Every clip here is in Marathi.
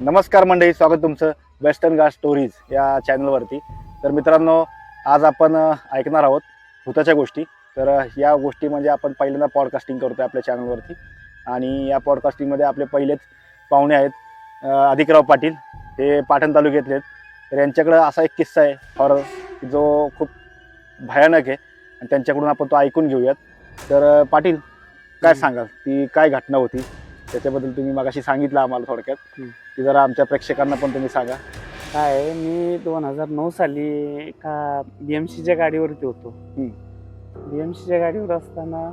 नमस्कार मंडळी स्वागत तुमचं वेस्टर्न घाट स्टोरीज या चॅनलवरती तर मित्रांनो आज आपण ऐकणार आहोत भूताच्या गोष्टी. तर या गोष्टी म्हणजे आपण पहिल्यांदा पॉडकास्टिंग करतोय आपल्या चॅनलवरती आणि या पॉडकास्टिंगमध्ये आपले पहिलेच पाहुणे आहेत अधिकराव पाटील. हे पाटण तालुक्यातले आहेत. तर यांच्याकडं असा एक किस्सा आहे हॉरर जो खूप भयानक आहे. आणि त्यांच्याकडून आपण तो ऐकून घेऊयात. तर पाटील काय. सांगाल? ती काय घटना होती? त्याच्याबद्दल तुम्ही मगाशी सांगितलं आम्हाला थोडक्यात. ती जरा आमच्या प्रेक्षकांना पण तुम्ही सांगा काय आहे, मी दोन हजार नऊ साली एका बी एम सीच्या गाडीवरती होतो हम्म. एम सीच्या गाडीवर असताना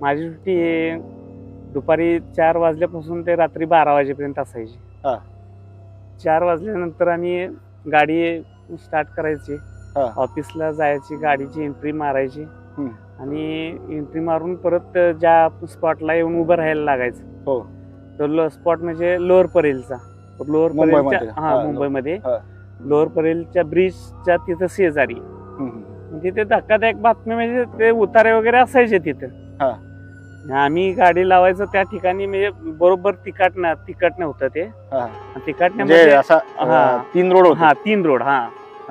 माझी ड्युटी दुपारी चार वाजल्यापासून ते रात्री बारा वाजेपर्यंत असायची हा. चार वाजल्यानंतर आम्ही गाडी स्टार्ट करायची हा. ऑफिसला जायची गाडीची एंट्री मारायची. आणि एंट्री मारून परत ज्या स्पॉटला येऊन उभं राहायला लागायचं हो तो स्पॉट म्हणजे लोअर परेलचा लोअर. परेलच्या हा, मुंबईमध्ये हा. लोअर परेलच्या ब्रिजच्या तिथं शेजारी. म्हणजे ते धक्कादायक बातमी म्हणजे ते उतारे वगैरे असायचे तिथं. आम्ही गाडी लावायचो त्या ठिकाणी म्हणजे बरोबर तिकाटणं तिकाटणं होतं ते हा. म्हणजे हा. तीन रोड हा तीन रोड हा.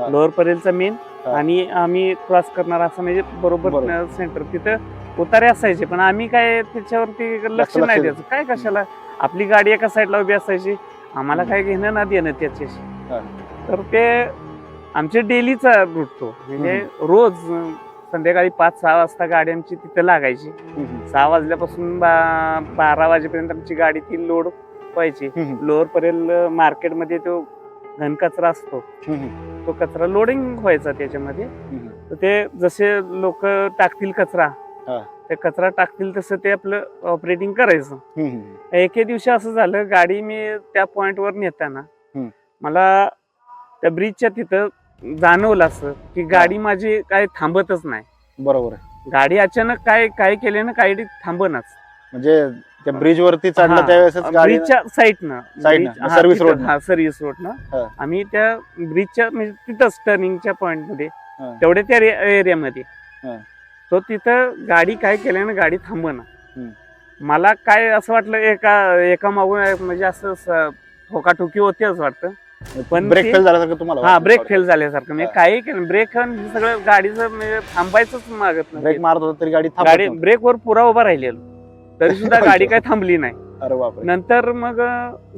लोअर परेलचा मेन. आणि आम्ही क्रॉस करणार असं म्हणजे बरोबर. सेंटर तिथं उतारे असायचे पण आम्ही काय त्याच्यावरती लक्ष नाही. द्यायचं काय कशाला आपली गाडी एका साईडला उभी असायची आम्हाला काय घेणं ना देणं त्याच्याशी. तर ते आमच्या डेलीचा रूट तो म्हणजे रोज संध्याकाळी पाच सहा वाजता गाडी आमची तिथं लागायची. सहा वाजल्यापासून बारा वाजेपर्यंत आमची गाडी ती लोड व्हायची. लोअर परेल मार्केटमध्ये तो घन कचरा असतो. तो कचरा लोडिंग व्हायचा त्याच्यामध्ये. तर ते जसे लोक टाकतील कचरा. ते कचरा टाकतील तसं ते आपलं ऑपरेटिंग करायचं. एके दिवशी असं झालं गाडी मी त्या पॉइंटवर नेताना. मला त्या ब्रिजच्या तिथं जाणवलं असं की गाडी माझी काय थांबतच नाही बरोबर गाडी अचानक काय काय केले ना गाडी थांबणच म्हणजे त्या ब्रिज वरती चढलं. त्यावेळेस गाडी ब्रिजच्या साईडनं Side नं, Bridge- हा. हा सर्व्हिस रोड ना. आम्ही त्या ब्रिजच्या म्हणजे तिथंच टर्निंगच्या पॉइंटमध्ये हा. तेवढे त्या एरियामध्ये. तो तिथं गाडी काय केल्यानं गाडी हम्म. मला काय असं वाटलं एका एका मागून म्हणजे असं ठोकाठोकी होती असं वाटतं पण ब्रेक फेल झाल्यासारखं तुम्हाला हा ब्रेक. फेल झाल्यासारखं म्हणजे. काही केलं ब्रेक सगळं गाडीचं म्हणजे थांबायचंच मागत ब्रेक नाही मारत होता तरी गाडी. ब्रेकवर पुरा उभा राहिलेलो तरी सुद्धा गाडी काय थांबली नाही. अरे बापरे. नंतर मग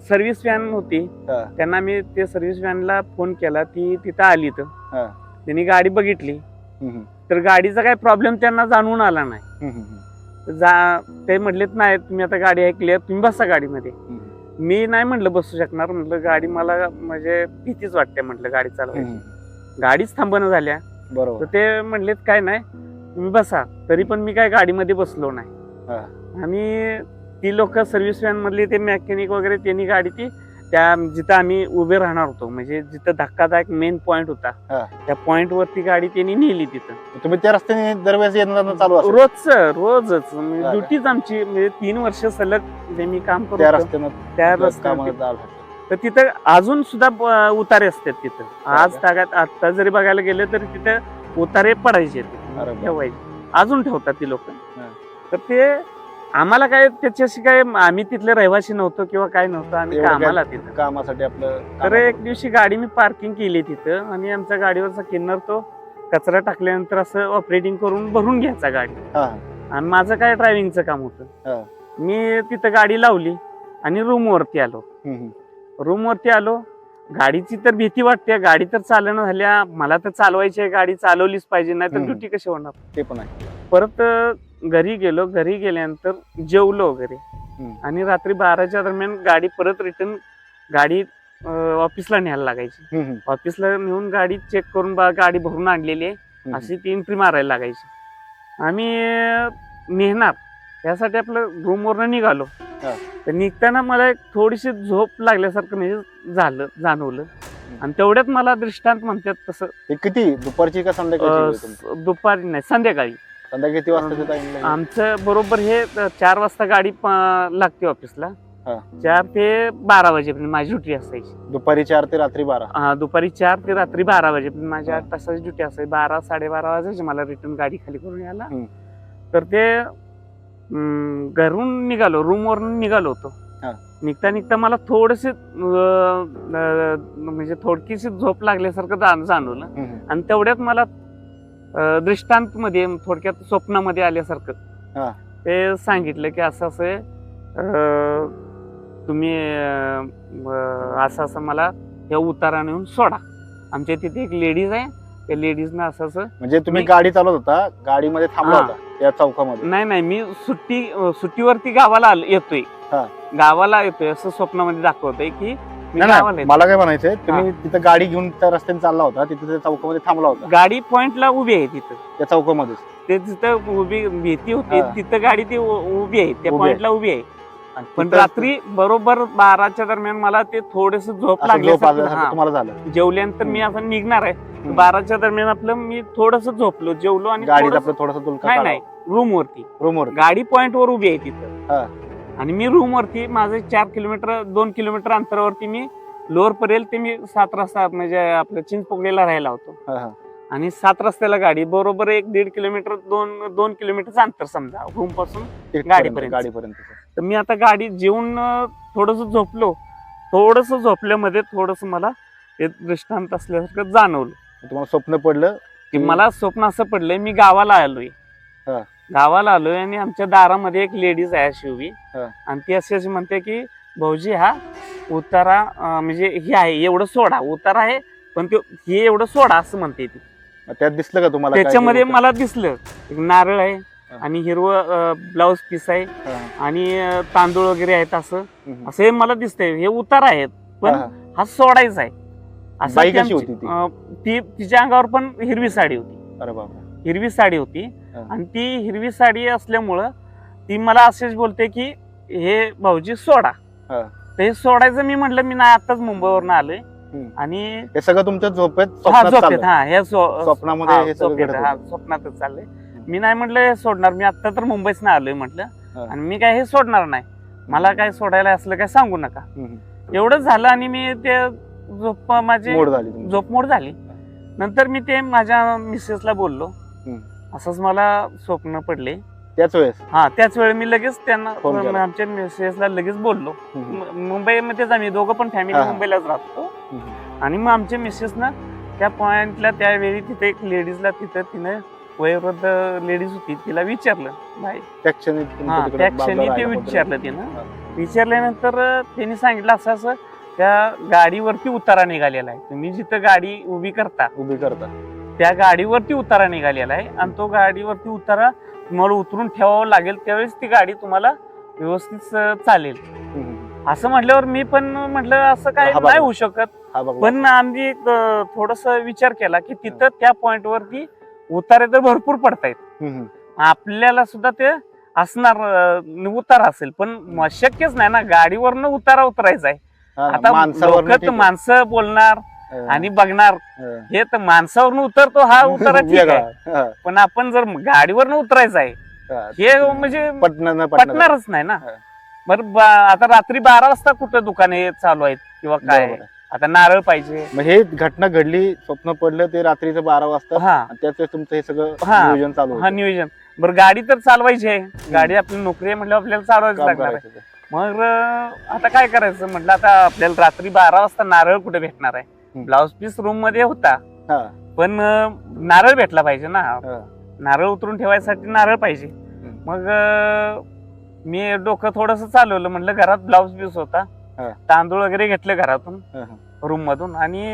सर्व्हिस व्हॅन होती. हा. त्यांना मी ते सर्व्हिस व्हॅनला फोन केला. ती तिथं आली तर हा. त्यांनी गाडी बघितली. हम्म. तर गाडीचा काही प्रॉब्लेम त्यांना जाणवून आला नाही. हम्म, हम्म, जा ते म्हटलेत नाही तुम्ही आता गाडी ऐकली तुम्ही बसा गाडीमध्ये. हम्म. मी नाही म्हटलं बसू शकणार. म्हटलं गाडी मला म्हणजे भीतीच वाटते म्हटलं गाडी चालवायची. हम्म. गाडीच थांबणं झाल्या. तर बरोबर ते म्हणलेत काय नाही तुम्ही बसा. तरी पण मी काय गाडीमध्ये बसलो नाही. हा. आणि ती लोक सर्व्हिस व्हॅन मधली ते मेकॅनिक वगैरे त्यांनी गाडी ती त्या जिथं आम्ही उभे राहणार होतो म्हणजे जिथं धक्कादायक मेन पॉइंट होता हा. त्या पॉइंट वरती गाडी त्यांनी नेली तिथं तुम्ही त्या रस्त्याने दरवेळेस येणं जाणं चालू रोजच रोजच हा म्हणजे? ड्युटीच आमची म्हणजे तीन वर्ष सलग जे मी काम त्या करतो रस्त्यानं त्या कामाला रस्त्यावर जावं लागतं. तर तिथं अजून सुद्धा ब- उतारे असतात तिथं आज का? तागात आता जरी बघायला गेलं तरी तिथं उतारे पडायचे तिथं. अरे बाप. ठेवायचे अजून ठेवतात ती लोक हा. तर ते आम्हाला काय त्याच्याशी काय आम्ही तिथले रहिवासी नव्हतो किंवा काय नव्हतं आम्ही एवढं काय- कामाला तिथं. कामासाठी आपलं तर कामात- एक दिवशी गाडी मी पार्किंग केली तिथं आणि आमच्या गाडीवरचा किन्नर तो कचरा टाकल्यानंतर असं ऑपरेटिंग करून भरून घ्यायचा गाडी. हा, आणि माझं काय ड्रायव्हिंगचं काम हा. होतं मी तिथं गाडी लावली आणि रूमवरती आलो. हम्म, हम्म. रूमवरती आलो. गाडीची तर भीती वाटते. गाडी तर चालणं झाल्या. मला तर चालवायची आहे. गाडी चालवलीच पाहिजे. नाही तर हम्म. ड्युटी कशी होणार? ते पण आहे. परत अं, घरी गेलो घरी गेल्यानंतर जेवलो वगैरे. आणि रात्री बाराच्या दरम्यान गाडी परत रिटर्न गाडी ऑफिसला न्यायला लागायची. ऑफिसला नेऊन गाडी चेक करून बा गाडी भरून आणलेली आहे. अशी ती एंट्री मारायला लागायची. आम्ही अं, नेणार यासाठी आपलं रूमवरनं निघालो. तर निघताना मला एक थोडीशी झोप लागल्यासारखं म्हणजे झालं जाणवलं. आणि तेवढ्यात मला दृष्टांत म्हणतात तसं. किती? दुपारची का संध्याकाळची अं, वेळ तुमची? स- दुपारी नाही संध्याकाळी. संध्याकाळी किती टाइम आमचं बरोबर हे चार वाजता गाडी प- लागते ऑफिसला हा. चार ते बारा वाजेपर्यंत माझी ड्युटी असायची दुपारी चार ते रात्री बारा हा, दुपारी चार ते रात्री बारा वाजेपर्यंत माझी हा. आठ तासाची ड्युटी असायची बारा साडेबारा वाजायची मला रिटर्न गाडी खाली करून यायला हम्म. तर ते घरून निघालो रूमवरून निघालो होतो हा. निघता निघता मला थोडस म्हणजे थोडकीशी झोप लागल्यासारखं जाण- जाणवलं हम्म, हम्म. आणि तेवढ्यात मला दृष्टांत मध्ये थोडक्यात स्वप्नामध्ये आल्यासारखं. ते सांगितलं की असं असं तुम्ही असं असं मला हे उतारा नेऊन सोडा आमच्या तिथे एक लेडीज आहे त्या लेडीजनं असं असं म्हणजे तुम्ही गाडी चालवत होता गाडीमध्ये थांबला. होता त्या चौकामध्ये नाही नाही मी सुट्टी सुट्टीवरती गावाला आलो येतोय. गावाला येतोय असं स्वप्नामध्ये दाखवतंय की नाही, नाही. मला काय म्हणायचंय तुम्ही तिथं गाडी घेऊन त्या रस्त्याने चालला होता तिथे त्या चौकामध्ये थांबला होता. गाडी पॉइंटला उभी आहे तिथं. त्या चौकामध्येच. ते तिथं उभी भीती होती हा. तिथं गाडी ती उ- उभी आहे त्या उभी पॉइंटला उभी आहे. आणि पण तिथं रात्री बरोबर बाराच्या दरम्यान मला ते थोडेस झोप असं लागली झोप आल्यासारखं तुम्हाला झालं. जेवल्यानंतर मी असं निघणार आहे. बाराच्या दरम्यान आपलं मी थोडस झोपलो जेवलो आणि गाडीत थोडंसं- आपलं थोडस तुलका नाही नाही रूम वरती रूमवर गाडी पॉइंट वर उभी आहे हा. तिथं आणि मी रूम वरती माझं चार किलोमीटर दोन किलोमीटर अंतरावरती मी लोअर पर्यंत ते मी सात रस्ता म्हणजे आपल्या चिंचपोकळीला राहायला होतो आणि सात रस्त्याला गाडी बरोबर एक दीड किलोमीटर दोन दोन किलोमीटरचं अंतर समजा रूमपासून गाडीपर्यंत. गाडीपर्यंत तर मी आता गाडी जेवून थोडस झोपलो थोडस झोपल्यामध्ये थोडस मला ते दृष्टांत असल्यासारखं जाणवलं तुम्हाला स्वप्न पडलं की. मला स्वप्न असं पडलंय मी गावाला आलोय हा. गावाला आलोय आणि आमच्या दारामध्ये एक लेडीज आहे शिववी हा. आणि ती अशी अशी म्हणते की भाऊजी हा उतारा अं, म्हणजे हे आहे एवढं सोडा उतारा आहे पण ते हे एवढं सोडा असं म्हणते ती मग त्यात दिसलं का तुम्हाला काय त्याच्यामध्ये? मला दिसलं एक नारळ आहे हा. आणि हिरवं ब्लाऊज पीस आहे हा, आणि अं, तांदूळ वगैरे आहेत असं हम्म. असं हे मला दिसतंय हे उतार आहेत पण हा, हा. हा सोडायचा आहे असं ती आमची- होती ती? अं, ती तिच्या अंगावर पण हिरवी साडी होती अरे बाबा हिरवी साडी होती. आणि ती हिरवी साडी असल्यामुळं ती मला असेच बोलते की हे भाऊजी सोडा. तर हे सोडायचं मी म्हटलं मी नाही आताच मुंबईवरून आलोय. आणि हे सगळं तुमच्या झोपेत झोपेत. हा हे स्वप्नामध्ये. स्वप्नातच चाललंय मी नाही म्हटलं हे सोडणार मी आता तर मुंबईच नाही आलोय म्हटलं. आणि मी काय हे सोडणार नाही मला काय सोडायला असलं काय सांगू नका. एवढंच झालं आणि मी ते झोप माझी मोड झाली तुमची. झोपमोड झाली नंतर मी ते माझ्या मिसेसला बोललो. असंच मला स्वप्न पडले त्याच वेळेस हा त्याच वेळी मी लगेच त्यांना फोन केला. आमच्या मिसेसला लगेच बोललो हम्म. म- मुंबईमध्येच आम्ही दोघं पण फॅमिली हा, हा. मुंबईलाच राहतो हम्म. आणि मग आमच्या मिसेसनं त्या पॉइंटला त्यावेळी तिथे एक लेडीजला तिथं तिनं वयोवृद्ध लेडीज होती तिला विचारलं बाई त्या क्षणी तुमच्या हा तिकडे त्या बाबला क्षणी ते विचारलं होतं. तिनं हा. विचारल्यानंतर त्यांनी सांगितलं असं असं त्या गाडीवरती उतारा निघालेला आहे तुम्ही जिथं गाडी उभी करता उभी करता त्या गाडीवरती उतारा निघालेला आहे आणि तो गाडीवरती उतारा तुम्हाला उतरून ठेवावं लागेल त्यावेळेस ती गाडी तुम्हाला व्यवस्थित चालेल. असं म्हटल्यावर मी पण म्हटलं असं काय. नाही होऊ शकत पण आम्ही थोडस विचार केला की तिथं त्या पॉइंट वरती उतारे तर भरपूर पडतायत. आपल्याला सुद्धा ते असणार उतारा असेल पण शक्यच नाही ना गाडीवरनं उतारा उतरायचा आहे आता. माणसं बोलणार. आणि बघणार हा. तर माणसावरनं उतरतो हा उतारा ठीक वेगळा. आहे हा. पण आपण जर गाडीवरनं उतरायचं आहे हा. म्हणजे पटणारच नाही ना. बरं आता रात्री बारा वाजता कुठं दुकाने चालू आहेत किंवा काय. आता नारळ पाहिजे मग हे घटना घडली स्वप्न पडलं ते रात्रीचं बारा वाजता हा त्याच तुमचं हे सगळं हा. नियोजन चालू हा. नियोजन बरं गाडी तर चालवायची आहे गाडी आपली नोकरी आहे म्हटलं आपल्याला चालवायच लागणार. मग आता काय करायचं म्हटलं आता आपल्याला रात्री बारा वाजता नारळ कुठे भेटणार आहे ब्लाऊज पीस रूममध्ये होता. पण नारळ भेटला पाहिजे ना. नारळ उतरून ठेवायसाठी नारळ पाहिजे. मग मी डोकं थोडस चालवलं. म्हटलं घरात ब्लाऊज पीस होता. तांदूळ वगैरे घेतले घरातून. रूम मधून. आणि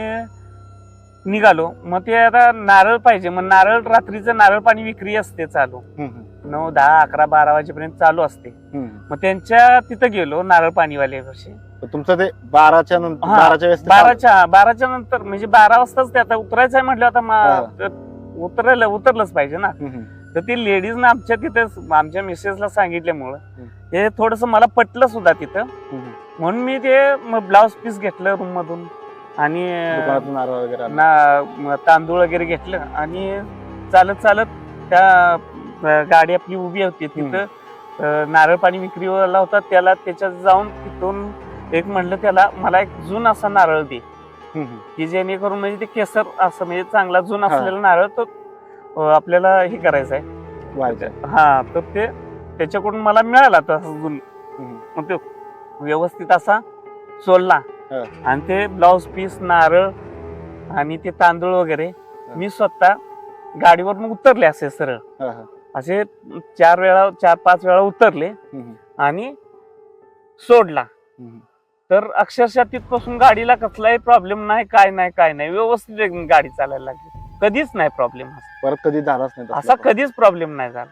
निघालो. मग ते आता नारळ पाहिजे. मग नारळ रात्रीचं नारळ पाणी विक्री असते चालू. नऊ दहा अकरा बारा वाजेपर्यंत चालू असते हम्म. मग त्यांच्या तिथं गेलो नारळ पाणीवाले वर्षी तर तुमचं ते बाराच्या नंतर हा, बाराच्या वेळेस ते चालू. बाराच्या बाराच्या नंतर म्हणजे बारा वाजताच ते आता उतरायचं आहे म्हटलं आता मा- उतरलं उतरलंच पाहिजे ना हम्म, हम्म. तर ती लेडीज ना आमच्या तिथे आमच्या मिसेसला सांगितल्यामुळं हम्म. हे थोडस मला पटलं सुद्धा तिथं हम्म. म्हणून मी ते ब्लाऊज पीस घेतलं रूम मधून आणि दुकानातून नारळ वगैरे आणला. ना म- तांदूळ वगैरे घेतलं आणि चालत चालत त्या गाडी आपली उभी होती तिथं नारळ पाणी विक्रीवाला होता त्याला त्याच्यात जाऊन तिथून एक म्हणलं त्याला मला एक जून असा नारळ दे. की जेणेकरून म्हणजे ते केसर असं म्हणजे चांगला जून. असलेला नारळ तो आपल्याला हे करायचं आहे. हा तर ते त्याच्याकडून मला मिळाला तसा जून हम्म. मग ते व्यवस्थित असा सोलला हा. आणि ते ब्लाऊज पीस नारळ आणि ते तांदूळ वगैरे मी स्वतः गाडीवरून उतरले असे सरळ. असे चार वेळा चार पाच वेळा उतरले आणि सोडला. तर अक्षरशः तिथपासून गाडीला कसलाही प्रॉब्लेम नाही काय नाही काय नाही. व्यवस्थित एकदम गाडी चालायला लागली. कधीच नाही प्रॉब्लेम परत कधी झालाच नाही असा कधीच प्रॉब्लेम नाही झाला.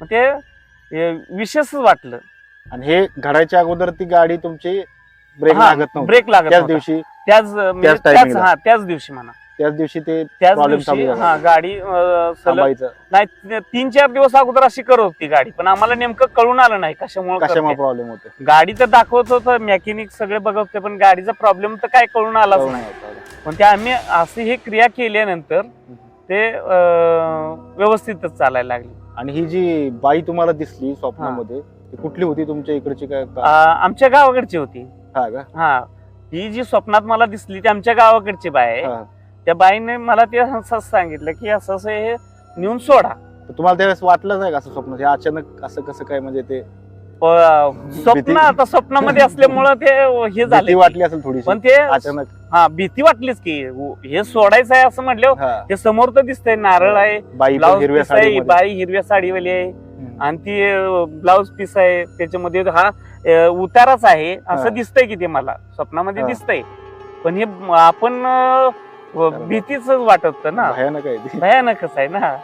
मग ते विशेषच वाटलं. आणि हे घडायच्या अगोदर ती गाडी तुमची ब्रेक लागत ब्रेक लागत. दिवशी त्याच म्हणजे त्याच त्याच timing ला. हा त्याच दिवशी म्हणा. त्याच दिवशी ते त्याच Problem दिवशी. हा गाडी अं, सलग थांबायचं. नाही ती- तीन चार दिवस अगोदर अशी करत होती गाडी पण आम्हाला नेमकं कळून आलं नाही कशामुळे कशामुळे करते. प्रॉब्लेम होते गाडी तर दाखवत होतं मेकॅनिक सगळे बघत होते पण गाडीचा प्रॉब्लेम तर काय कळून आलाच नाही. पण ते आम्ही अशी ही क्रिया केल्यानंतर ते अं, व्यवस्थितच चालायला लागली. आणि ही जी बाई तुम्हाला दिसली स्वप्नामध्ये ती कुठली होती तुमच्या इकडची काय? का- अं, आमच्या गावाकडची होती. हा का? हा. ही जी स्वप्नात मला दिसली ती आमच्या गावाकडची बाय आहे. हा. त्या बाईने मला ते असं सांगितलं की असं असं हे नेऊन सोडा. तर तुम्हाला त्यावेळेस वाटलं नाही का असं स्वप्न? हे अचानक असं कसं काय म्हणजे ते प- स्वप्न आता स्वप्नामध्ये असल्यामुळं ते हे भीती झाले. वाटली असेल थोडीशी. पण ते अचानक. हा भीती वाटलीच की उ- हे सोडायचं आहे असं म्हटलं हा. ते समोर तर दिसतंय नारळ आहे बाई पण ब्लाऊज हिरव्या साडी बाई हिरव्या साडीवाली आहे. आणि ती ब्लाऊज पीस आहे त्याच्यामध्ये हा उताराच आहे. असं दिसतंय की ते मला. स्वप्नामध्ये. दिसतंय. पण हे आपण भीतीच वाटत ना. भयानक आहे भयानकच आहे ना.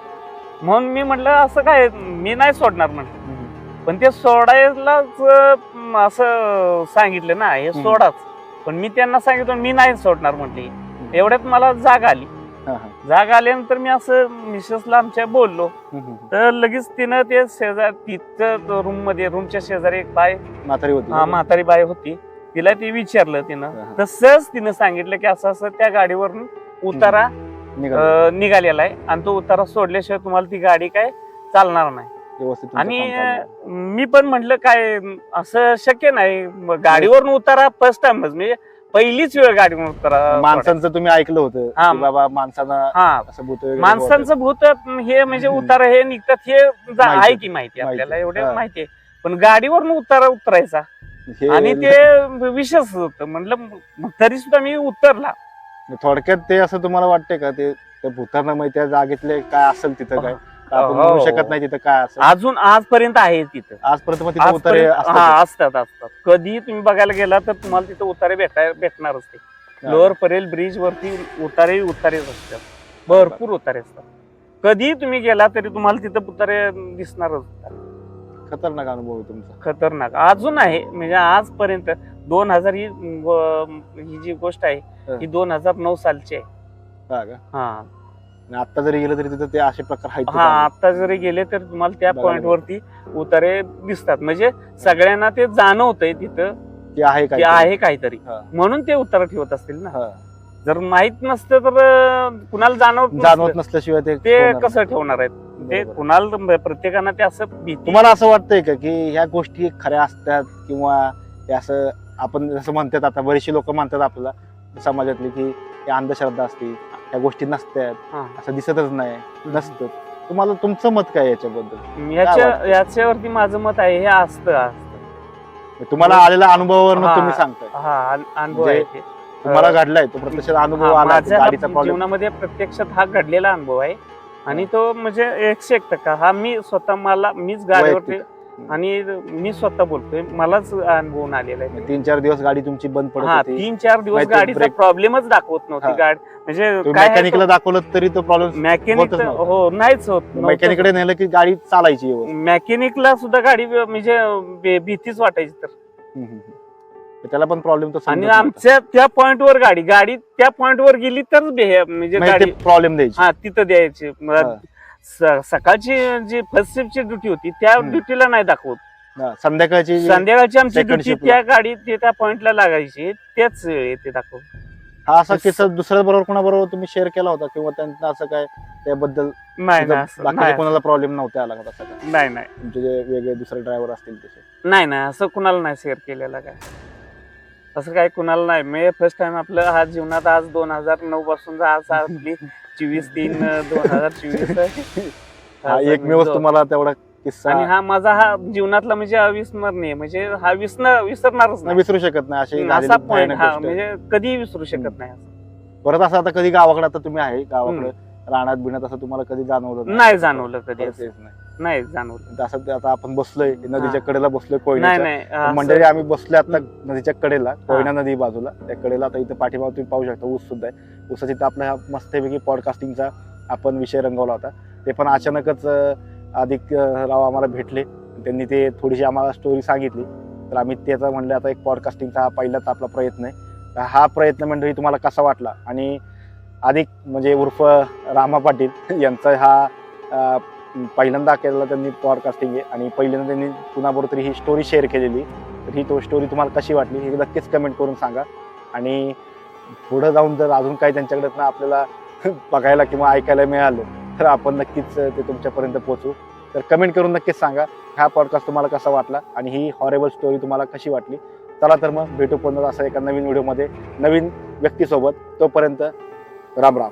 म्हणून मी म्हटलं असं काय मी नाही सोडणार म्हटलं. पण ते सोडायलाच असं सांगितलं ना हे. सोडाच. पण मी त्यांना सांगितलं मी नाही सोडणार म्हटली. एवढ्यात मला जाग आली. जाग आल्यानंतर मी असं मिसेसला आमच्या बोललो. तर लगेच तिनं ते शेजार तिथं रूममध्ये रूमच्या शेजारी एक बाय म्हातारी होती. हा म्हातारी बाय होती. तिला ते विचारलं तिनं. तसंच तिनं सांगितलं की असं असं त्या गाडीवरून उतारा निघालेला आहे. आणि तो उतारा सोडल्याशिवाय तुम्हाला ती गाडी काय चालणार नाही. आणि. मी पण म्हटलं काय असं शक्य नाही. गाडीवरून उतारा फर्स्ट टाइमच म्हणजे पहिलीच वेळ गाडीवरून उतारा. माणसांचं तुम्ही ऐकलं होतं हा. की बाबा माणसांना हा असं भूत वगैरे माणसांचं भूत हे म्हणजे हम्म. उतारा हे निघतात हे जा- माहिती. आहे की माहिती माहिती. आपल्याला एवढे हा. माहिती आहे पण गाडीवरून उतारा उतरायचा. हे आणि ते विशेष होत म्हणलं मग तरी सुद्धा मी उतरला थोडक्यात ते असं तुम्हाला वाटतंय का ते त्या भूतांना माहिती त्या जागेतले काय असेल तिथं काय आपण हो. म्हणू शकत नाही तिथं काय असेल अजून आजपर्यंत आहे तिथं. आजपर्यंत मग तिथे उतारे आजपर्यंत असतात. हा असतात असतात. कधी तुम्ही बघायला गेला तर तुम्हाला तिथं उतारे भेटाय भेटणारच ते. हा. लोअर परेल ब्रिज वरती उतारे उतारेच असतात. भरपूर उतारे असतात. कधी तुम्ही गेला तरी तुम्हाला तिथं उतारे दिसणारच. खतरनाक अनुभव आहे तुमचा. खतरनाक. अजून आहे म्हणजे आजपर्यंत दोन हजार ही ही जी गोष्ट आहे ही दोन हजार नऊ सालची आहे. हा का? हा. आणि आता जरी गेलं तरी तिथं ते असे प्रकार आहेत हा आता जरी गेले तर तुम्हाला त्या पॉइंट वरती उतारे दिसतात. म्हणजे सगळ्यांना ते जाणवतंय तिथं की आहे की काय आहे काहीतरी. म्हणून ते उतारा ठेवत असतील ना. जर माहीत नसतं तर कुणाला जाणवत जाणवत नसल्याशिवाय ते ते कसं ठेवणार आहेत? ते. कुणाला प्रत्येकानं ते असं तुम्हाला असं वाटतंय का की ह्या गोष्टी खऱ्या असतात किंवा हे असं आपण जसं म्हणतात आता बरेचसे लोक म्हणतात आपल्याला समाजातली की अंधश्रद्धा असते ह्या गोष्टी नसतात. हा. असं दिसतच नाही. नसतं. तुम्हाला तुमचं मत काय याच्याबद्दल? याच्या वाटतं? याच्यावरती माझं मत आहे हे असतं असतं. तुम्हाला आलेल्या अनुभवावरून हा. तुम्ही सांगताय. हा अन- अनुभव म्हणजे आहे ते. तुम्हाला घडलाय तो प्रत्यक्षात अनुभव हा, आला माझ्या गाडीचा प्रॉब्लेम जीवनामध्ये प्रत्यक्षात हा घडलेला अनुभव आहे. आणि तो म्हणजे एकशे एक टक्का. हा मी स्वतः मला मीच गाडीवरती आणि मी स्वतः बोलतोय मलाच अनुभवून आलेला आहे तीन चार दिवस गाडी तुमची बंद पडत हा होती तीन चार दिवस माहिती गाडीचा break- प्रॉब्लेमच दाखवत नव्हती हा. गाडी म्हणजे तुम्ही काय मेकॅनिकला दाखवलं तरी तो प्रॉब्लेम मेकॅनिक होतच नव्हता. हो नाहीच होत नव्हतं. मेकॅनिकडे नेलं की गाडी चालायची व्यवस्थित. मेकॅनिकला सुद्धा गाडी म्हणजे भीतीच वाटायची तर हम्म, हम्म, हम्म. तर त्याला पण प्रॉब्लेम तो आणि. आमच्या त्या पॉइंट वर गाडी गाडी त्या पॉइंट वर गेली तर बे- म्हणजे गाडी प्रॉब्लेम द्यायची हा तिथं द्यायची हा. सकाळची जी फर्स्ट शिफ्टची ड्युटी होती त्या. ड्युटीला नाही दाखवत. संध्याकाळची संध्याकाळची आमची second ड्युटी shift त्या गाडी ते त्या पॉइंटला लागायची तेच येते दाखवत हा असा किस्सा दुसऱ्या बरोबर कोणाबरोबर तुम्ही शेअर केला होता किंवा त्यांना असं काय त्याबद्दल नाही तिथं नाही असं- बाकीच्या नाही. कोणाला प्रॉब्लेम नव्हता आला का तसा काय? नाही नाही. तुमचे जे वेगळे दुसरे ड्रायव्हर असतील तसे. नाही नाही असं कुणाला नाही शेअर केलेलं काय. असं काय कुणाला नाही. मी फर्स्ट टाइम आपलं हा जीवनात आज दोन हजार नऊ पासून आज आपली चोवीस तीन दोन हजार चोवीस हा जो- तुम्हाला तेवढा किस्सा आणि हा माझा हा जीवनातला म्हणजे अविस्मरणीय म्हणजे हा विसर विसरणारच नाही विसरू शकत नाही अशी असा भयानक हा. म्हणजे कधीही विसरू शकत नाही परत असं आता कधी गावाकडे आता तुम्ही आहे गावाकडे रानात बिनात असं तुम्हाला कधी जाणवलं नाही? जाणवलं कधी नाही. नाही जाणवलं असं ते आता आपण बसलोय नदीच्या. कडेला बसलोय नाही कोयनेच्या नाही असं- मंडळी आम्ही बसलोय आता नदीच्या कडेला कोयना नदी बाजूला. त्या कडेला आता इथं पाठीमाग तुम्ही पाहू शकता ऊस सुद्धा आहे. ऊसाची तर आपला हा मस्तपैकी पॉडकास्टिंगचा आपण विषय रंगवला होता. ते पण अचानकच अधिक राव आम्हाला भेटले. त्यांनी ते थोडीशी आम्हाला स्टोरी सांगितली. तर आम्ही त्याचा म्हणलं आता एक पॉडकास्टिंगचा हा पहिलाच आपला प्रयत्न आहे. हा प्रयत्न मंडळी तुम्हाला कसा वाटला? आणि अधिक म्हणजे उर्फ रामा पाटील यांचा हा पहिल्यांदा केलेला त्यांनी पॉडकास्टिंग आहे आणि पहिल्यांदा त्यांनी कुणाबरोबर तरी ही स्टोरी शेअर केलेली. तर ही तो स्टोरी तुम्हाला कशी वाटली हे नक्कीच कमेंट करून सांगा. आणि पुढं जाऊन जर अजून काही त्यांच्याकडं आपल्याला बघायला किंवा ऐकायला मिळालं तर आपण नक्कीच ते तुमच्यापर्यंत पोहोचू. तर कमेंट करून नक्कीच सांगा हा पॉडकास्ट तुम्हाला कसा वाटला आणि ही हॉरेबल स्टोरी तुम्हाला कशी वाटली? चला तर मग भेटू पुन्हा असं एका नवीन व्हिडिओमध्ये नवीन व्यक्तीसोबत. तोपर्यंत राम राम.